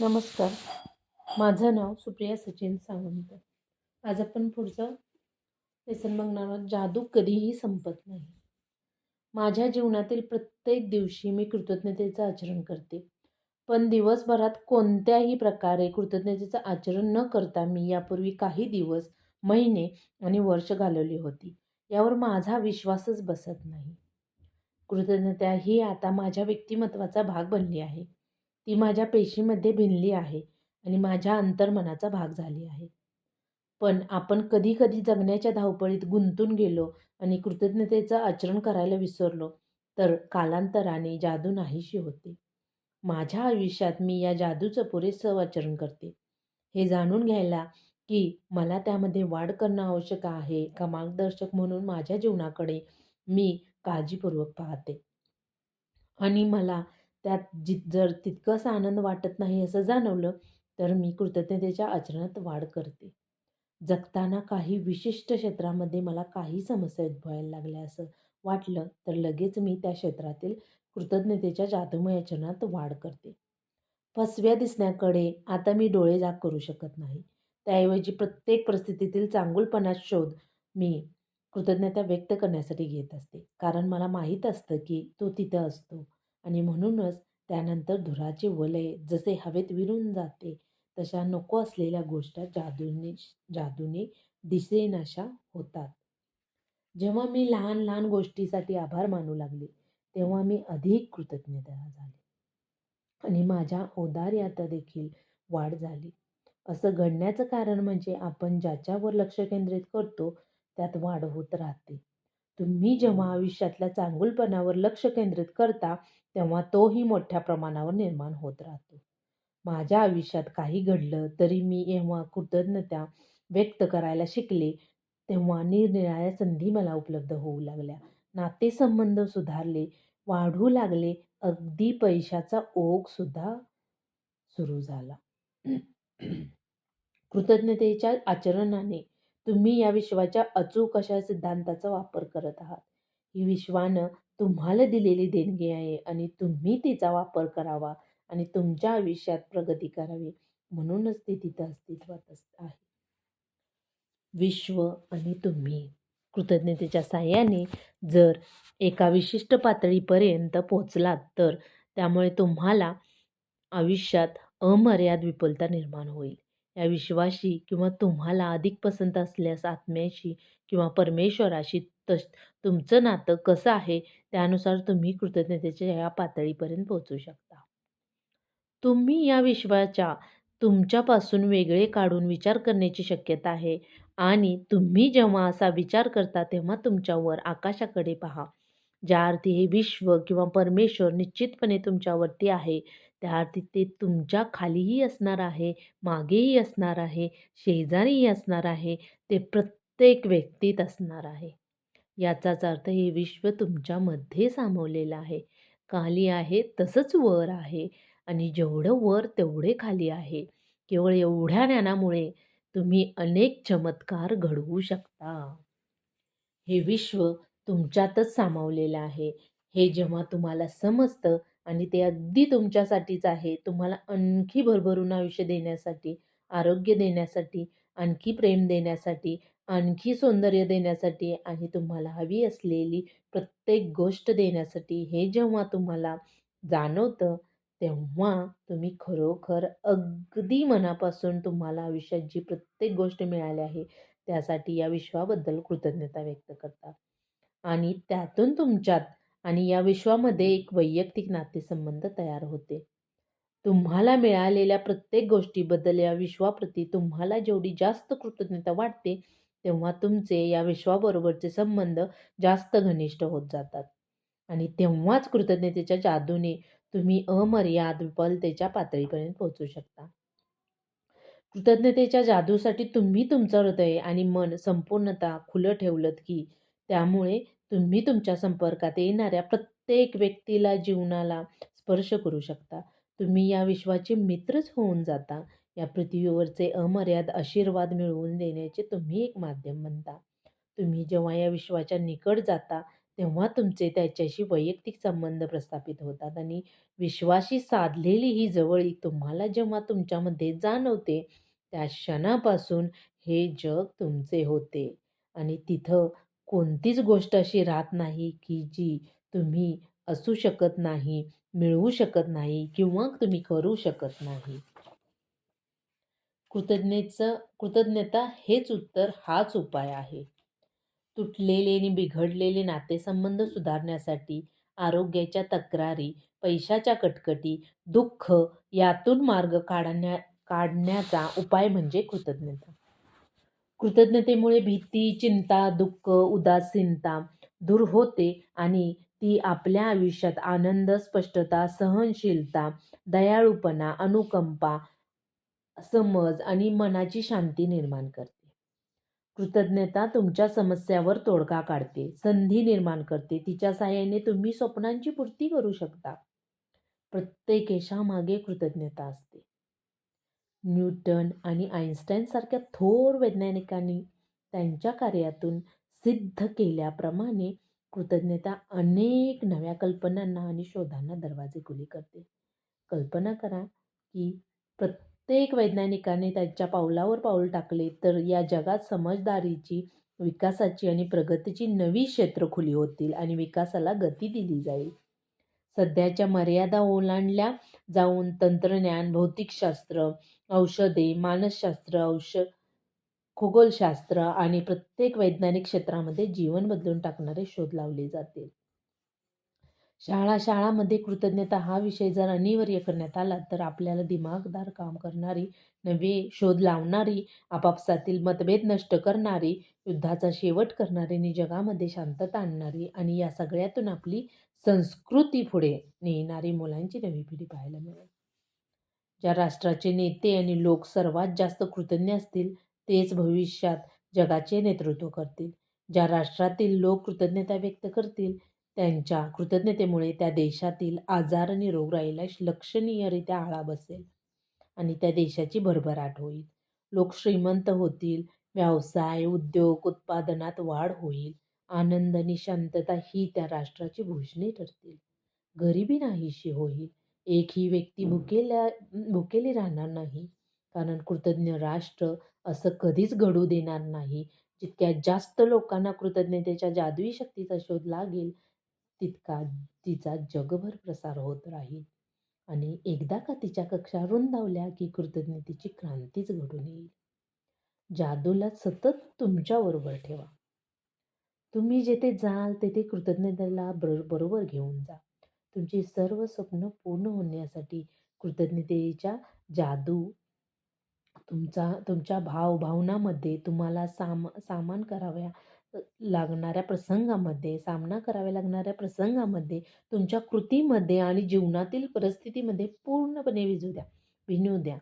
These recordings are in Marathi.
नमस्कार. माझं नाव सुप्रिया सचिन सावंत. आज आपण पुढचं व्यसन बघणार आहोत. जादू कधीही संपत नाही. माझ्या जीवनातील प्रत्येक दिवशी मी कृतज्ञतेचं आचरण करते. पण दिवसभरात कोणत्याही प्रकारे कृतज्ञतेचं आचरण न करता मी यापूर्वी काही दिवस महिने आणि वर्ष घालवली होती. यावर माझा विश्वासच बसत नाही. कृतज्ञता ही आता माझ्या व्यक्तिमत्वाचा भाग बनली आहे. ती माझ्या पेशीमध्ये भिनली आहे आणि माझ्या अंतर्मनाचा भाग झाली आहे. पण आपण कधीकधी जगण्याच्या धावपळीत गुंतून गेलो आणि कृतज्ञतेचं आचरण करायला विसरलो तर कालांतराने जादू नाहीशी होते. माझ्या आयुष्यात मी या जादूचं पुरेसं आचरण करते. हे जाणून घ्यायला की मला त्यामध्ये वाढ करणं आवश्यक आहे का मार्गदर्शक म्हणून माझ्या जीवनाकडे मी काळजीपूर्वक पाहते. आणि मला त्यात जि जर तितकंच आनंद वाटत नाही असं जाणवलं तर मी कृतज्ञतेच्या आचरणात वाढ करते. जगताना काही विशिष्ट क्षेत्रामध्ये मला काही समस्या उद्भवायला लागल्या असं वाटलं तर लगेच मी त्या क्षेत्रातील कृतज्ञतेच्या जादूमय आचरणात वाढ करते. फसव्या दिसण्याकडे आता मी डोळे जाग करू शकत नाही. त्याऐवजी प्रत्येक परिस्थितीतील चांगुलपणा शोध मी कृतज्ञता व्यक्त करण्यासाठी घेत असते. कारण मला माहीत असतं की तो तिथं असतो. आणि म्हणूनच त्यानंतर धुराचे वलय जसे हवेत विरून जाते तशा नको असलेल्या गोष्टी जादूने जादूने दिसेनाशा होतात. जेव्हा मी लहान लहान गोष्टीसाठी आभार मानू लागले तेव्हा मी अधिक कृतज्ञता झाले. आणि माझ्या औदार्यात देखील वाढ झाली. असं घडण्याचं कारण म्हणजे आपण ज्याच्यावर लक्ष केंद्रित करतो त्यात वाढ होत राहते. तुम्ही जेव्हा आयुष्यातल्या चांगुलपणावर लक्ष केंद्रित करता तेव्हा तोही मोठ्या प्रमाणावर निर्माण होत राहतो. माझ्या आयुष्यात काही घडलं तरी मी जेव्हा कृतज्ञता व्यक्त करायला शिकले तेव्हा निरनिराळ्या संधी मला उपलब्ध होऊ लागल्या. नातेसंबंध सुधारले वाढू लागले अगदी पैशाचा ओघसुद्धा सुरू झाला. कृतज्ञतेच्या आचरणाने तुम्ही या विश्वाच्या अचूक अशा सिद्धांताचा वापर करत आहात. ही विश्वानं तुम्हाला दिलेली देणगी आहे आणि तुम्ही तिचा वापर करावा आणि तुमच्या आयुष्यात प्रगती करावी म्हणूनच ती तिथं अस्तित्वात आहे. विश्व आणि तुम्ही कृतज्ञतेच्या साह्याने जर एका विशिष्ट पातळीपर्यंत पोचलात तर त्यामुळे तुम्हाला आयुष्यात अमर्याद विपुलता निर्माण होईल. या विश्वाशी किंवा तुम्हाला अधिक पसंत असल्यास आत्म्याशी किंवा परमेश्वराशी तस तुमचं नातं कसं आहे त्यानुसार तुम्ही कृतज्ञतेच्या या पातळीपर्यंत पोहोचू शकता. तुम्ही या विश्वाच्या तुमच्यापासून वेगळे काढून विचार करण्याची शक्यता आहे आणि तुम्ही जेव्हा असा विचार करता तेव्हा तुमच्यावर आकाशाकडे पहा. ज्या अर्थी हे विश्व किंवा परमेश्वर निश्चितपणे तुमच्यावरती आहे त्या तिथे तुमच्या खालीही असणार आहे मागेही असणार आहे शेजारीही असणार आहे ते प्रत्येक व्यक्तीत असणार आहे. याचाच अर्थ हे विश्व तुमच्यामध्ये सामावलेलं आहे. खाली आहे तसंच वर आहे आणि जेवढं वर तेवढे खाली आहे. केवळ एवढ्या ज्ञानामुळे तुम्ही अनेक चमत्कार घडवू शकता. हे विश्व तुमच्यातच सामावलेलं आहे. हे जेव्हा तुम्हाला समजतं आणि ते अगदी तुमच्यासाठीच आहे. तुम्हाला आणखी भरभरून आयुष्य देण्यासाठी आरोग्य देण्यासाठी आणखी प्रेम देण्यासाठी आणखी सौंदर्य देण्यासाठी आणि तुम्हाला हवी असलेली प्रत्येक गोष्ट देण्यासाठी हे जेव्हा तुम्हाला जाणवतं तेव्हा तुम्ही खरोखर अगदी मनापासून तुम्हाला आयुष्यात जी प्रत्येक गोष्ट मिळाली आहे. त्यासाठी या विश्वाबद्दल कृतज्ञता व्यक्त करता. आणि त्यातून तुमच्यात आणि या विश्वामध्ये एक वैयक्तिक नातेसंबंध तयार होते. तुम्हाला मिळालेल्या प्रत्येक गोष्टीबद्दल या विश्वाप्रती तुम्हाला जेवढी जास्त कृतज्ञता वाटते तेव्हा तुमचे या विश्वाबरोबरचे संबंध जास्त घनिष्ठ होत जातात. आणि तेव्हाच कृतज्ञतेच्या जादूने तुम्ही अमर्याद विफलतेच्या पातळीपर्यंत पोहोचू शकता. कृतज्ञतेच्या जादूसाठी तुम्ही तुमचं हृदय आणि मन संपूर्णता खुलं ठेवलं की त्यामुळे तुम्ही तुमच्या संपर्कात येणाऱ्या प्रत्येक व्यक्तीला जीवनाला स्पर्श करू शकता. तुम्ही या विश्वाचे मित्रच होऊन जाता. या पृथ्वीवरचे अमर्याद आशीर्वाद मिळवून देण्याचे तुम्ही एक माध्यम बनता. तुम्ही जेव्हा या विश्वाच्या निकट जाता तेव्हा तुमचे त्याच्याशी वैयक्तिक संबंध प्रस्थापित होतात आणि विश्वाशी साधलेली ही जवळीक तुम्हाला जेव्हा तुमच्यामध्ये जाणवते त्या क्षणापासून हे जग तुमचे होते. आणि तिथं कोणतीच गोष्ट अशी राहत नाही की जी तुम्ही असू शकत नाही मिळवू शकत नाही किंवा तुम्ही करू शकत नाही. कृतज्ञतेचं कृतज्ञता हेच उत्तर हाच उपाय आहे. तुटलेले आणि बिघडलेले नातेसंबंध सुधारण्यासाठी आरोग्याच्या तक्रारी पैशाच्या कटकटी दुःख यातून मार्ग काढण्या काढण्याचा उपाय म्हणजे कृतज्ञता. कृतज्ञतेमुळे भीती चिंता दुःख उदासीनता दूर होते आणि ती आपल्या आयुष्यात आनंद स्पष्टता सहनशीलता दयाळूपणा अनुकंपा समज आणि मनाची शांती निर्माण करते. कृतज्ञता तुमच्या समस्यावर तोडगा काढते संधी निर्माण करते तिच्या साहाय्याने तुम्ही स्वप्नांची पूर्ती करू शकता. प्रत्येक यशामागे कृतज्ञता असते. न्यूटन आणि आईन्स्टाईनसारख्या थोर वैज्ञानिकांनी त्यांच्या कार्यातून सिद्ध केल्याप्रमाणे कृतज्ञता अनेक नव्या कल्पनांना आणि शोधांना दरवाजे खुले करते. कल्पना करा की प्रत्येक वैज्ञानिकाने त्यांच्या पावलावर पाऊल टाकले तर या जगात समजदारीची विकासाची आणि प्रगतीची नवी क्षेत्र खुली होतील आणि विकासाला गती दिली जाईल. सध्याच्या मर्यादा ओलांडल्या जाऊन तंत्रज्ञान भौतिकशास्त्र औषधे मानसशास्त्र औष खगोलशास्त्र आणि प्रत्येक वैज्ञानिक क्षेत्रामध्ये जीवन बदलून टाकणारे शोध लावले जातील. शाळा शाळामध्ये कृतज्ञता हा विषय जर अनिवार्य करण्यात आला तर आपल्याला दिमागदार काम करणारी नवे शोध लावणारी आपापसातील मतभेद नष्ट करणारी युद्धाचा शेवट करणारी आणि जगामध्ये शांतता आणणारी आणि या सगळ्यातून आपली संस्कृती पुढे नेणारी मुलांची नवी पिढी पाहायला मिळेल. ज्या राष्ट्राचे नेते आणि लोक सर्वात जास्त कृतज्ञ असतील तेच भविष्यात जगाचे नेतृत्व करतील. ज्या राष्ट्रातील लोक कृतज्ञता व्यक्त करतील त्यांच्या कृतज्ञतेमुळे त्या देशातील आजार आणि रोगराईला लक्षणीयरित्या आळा बसेल आणि त्या देशाची भरभराट होईल. लोक श्रीमंत होतील व्यवसाय उद्योग उत्पादनात वाढ होईल आनंद आणि शांतता ही त्या राष्ट्राची भूषणे ठरतील. गरिबी नाहीशी होईल. एकही व्यक्ती भुकेल्या भुकेली राहणार नाही. कारण कृतज्ञ राष्ट्र असं कधीच घडू देणार नाही. जितक्या जास्त लोकांना कृतज्ञतेच्या जादुई शक्तीचा शोध लागेल तितका तिचा जगभर प्रसार होत राहील. आणि एकदा का तिच्या कक्षा रुंदावल्या की कृतज्ञतेची क्रांतीच घडून येईल. जादूला सतत तुमच्याबरोबर ठेवा. तुम्ही जेथे जाल तेथे कृतज्ञतेला बरोबर घेऊन जा. तुमची सर्व स्वप्न पूर्ण होण्यासाठी कृतज्ञतेच्या जादू तुमचा तुमच्या भावभावनामध्ये तुम्हाला साम सामान कराव्या लागणाऱ्या प्रसंगामध्ये सामना कराव्या लागणाऱ्या प्रसंगामध्ये तुमच्या कृतीमध्ये आणि जीवनातील परिस्थितीमध्ये पूर्णपणे विजू द्या विनू द्या.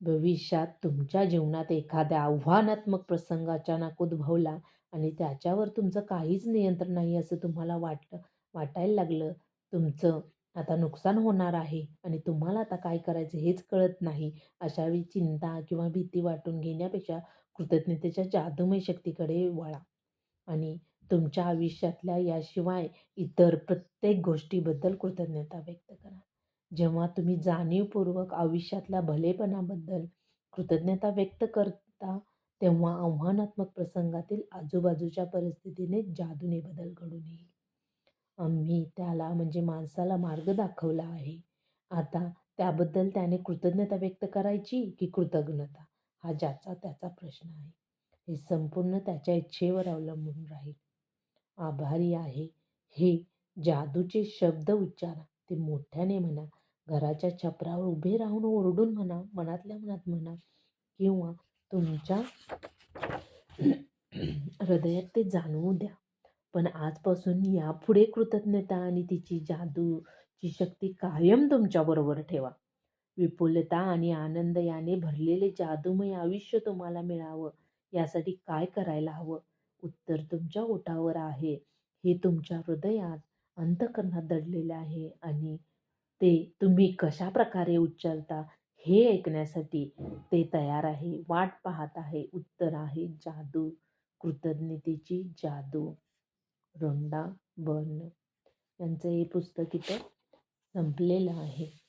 भविष्यात तुमच्या जीवनात एखाद्या आव्हानात्मक प्रसंग अचानक उद्भवला आणि त्याच्यावर तुमचं काहीच नियंत्रण नाही असं तुम्हाला वाटलं वाटायला लागलं तुमचं आता नुकसान होणार आहे आणि तुम्हाला आता काय करायचं हेच कळत नाही अशावेळी चिंता किंवा भीती वाटून घेण्यापेक्षा कृतज्ञतेच्या जादूमय शक्तीकडे वळा आणि तुमच्या आयुष्यातल्या याशिवाय इतर प्रत्येक गोष्टीबद्दल कृतज्ञता व्यक्त करा. जेव्हा तुम्ही जाणीवपूर्वक आयुष्यातल्या भलेपणाबद्दल कृतज्ञता व्यक्त करता तेव्हा आव्हानात्मक प्रसंगातील आजूबाजूच्या परिस्थितीने जादूने बदल घडून येईल. आम्ही त्याला म्हणजे माणसाला मार्ग दाखवला आहे. आता त्याबद्दल त्याने कृतज्ञता व्यक्त करायची की कृतज्ञता? हा ज्याचा त्याचा प्रश्न आहे. हे संपूर्ण त्याच्या इच्छेवर अवलंबून राहील. आभारी आहे. हे जादूचे शब्द उच्चारा. ते मोठ्याने म्हणा घराच्या छपरावर उभे राहून ओरडून म्हणा मनातल्या मनात म्हणा किंवा तुमच्या हृदयात ते जाणवू द्या. पण आजपासून यापुढे कृतज्ञता आणि तिची जादूची शक्ती कायम तुमच्याबरोबर ठेवा. विपुलता आणि आनंद याने भरलेले जादूमय आयुष्य तुम्हाला मिळावं. यासाठी काय करायला हवं? उत्तर तुमच्या ओठावर आहे. हे तुमच्या हृदयात अंतकरणात दडलेले आहे आणि ते तुम्ही कशा प्रकारे उच्चारता हे ऐकण्यासाठी ते तयार आहे. वाट पाहत आहे. उत्तर आहे जादू. कृतज्ञतेची जादू. वृंदावन यांचं हे पुस्तक इथं संपलेलं आहे.